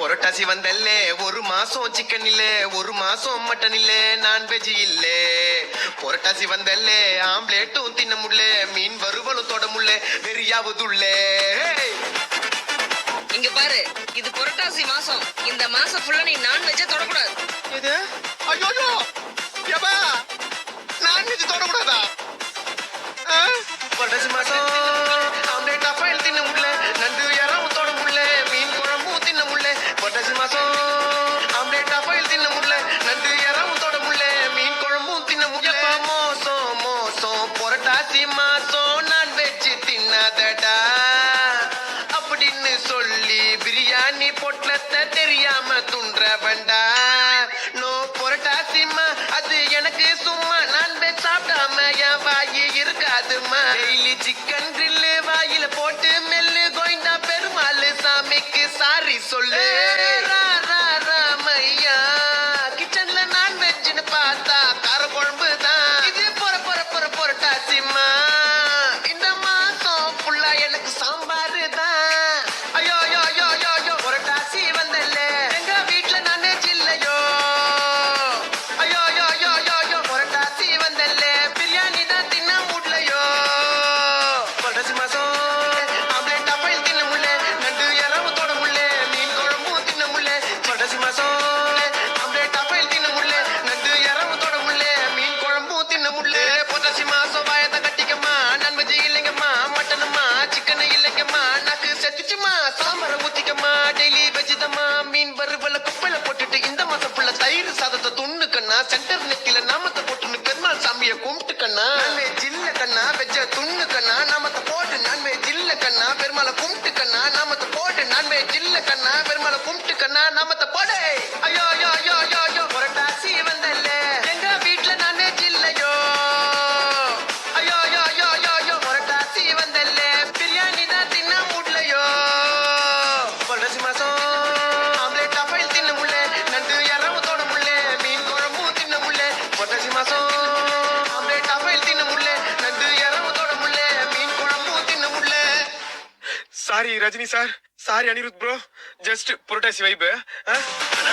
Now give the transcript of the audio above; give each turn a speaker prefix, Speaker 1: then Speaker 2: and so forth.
Speaker 1: புரட்டாசி வந்தல்லே ஒரு மாசம் சிக்கன் இல்ல ஒரு மாசம் மட்டன் இல்ல நான்வெஜ் இல்ல. புரட்டாசி வந்தல்லே ஆம்லேட்டும் தின்ன முல்ல மீன் வறுவலும் தொட முல்ல வெறியாவதுள்ள.
Speaker 2: இங்க பாரு இது புரட்டாசி மாசம். இந்த மாசம் ஃபுல்லா நீ நான்வெஜ்ஜே தொடக்கூடாது.
Speaker 1: இது? ஐயோ புரட்டாசி மாசம் நான்வெஜ் தின்னாதடா. அப்படின்னு சொல்லி பிரியாணி பொட்டலத்தை தெரியாம துன்ற வேண்டா நோ புரட்டாசிமா அது எனக்கு சும்மா. நான்வெஜ் சாப்பிடாம என் வாயி இருக்காதுமா டெய்லி சிக்கன் சென்டர் நெத்தில நாமத்தை போட்டுன்னு பெருமாள் சாமிய கும்பிட்டு கண்ணா. நான்வெஜ் ஜில்ல கண்ணா வெஜ்ஜ துண்ணு கண்ணா நாமத்தை போட்டு நான்வெஜ் ஜில்ல கண்ணா பெருமாளை கும்பிட்டு கண்ணா நாமத்தை போட்டு நான்வெஜ் ஜில்ல கண்ணா பெருமாளை கும்பிட்டு கண்ணா நாமத்தை போடு. Sorry Rajini
Speaker 3: sir sorry Anirudh bro just पुरटेसी vibe है हाँ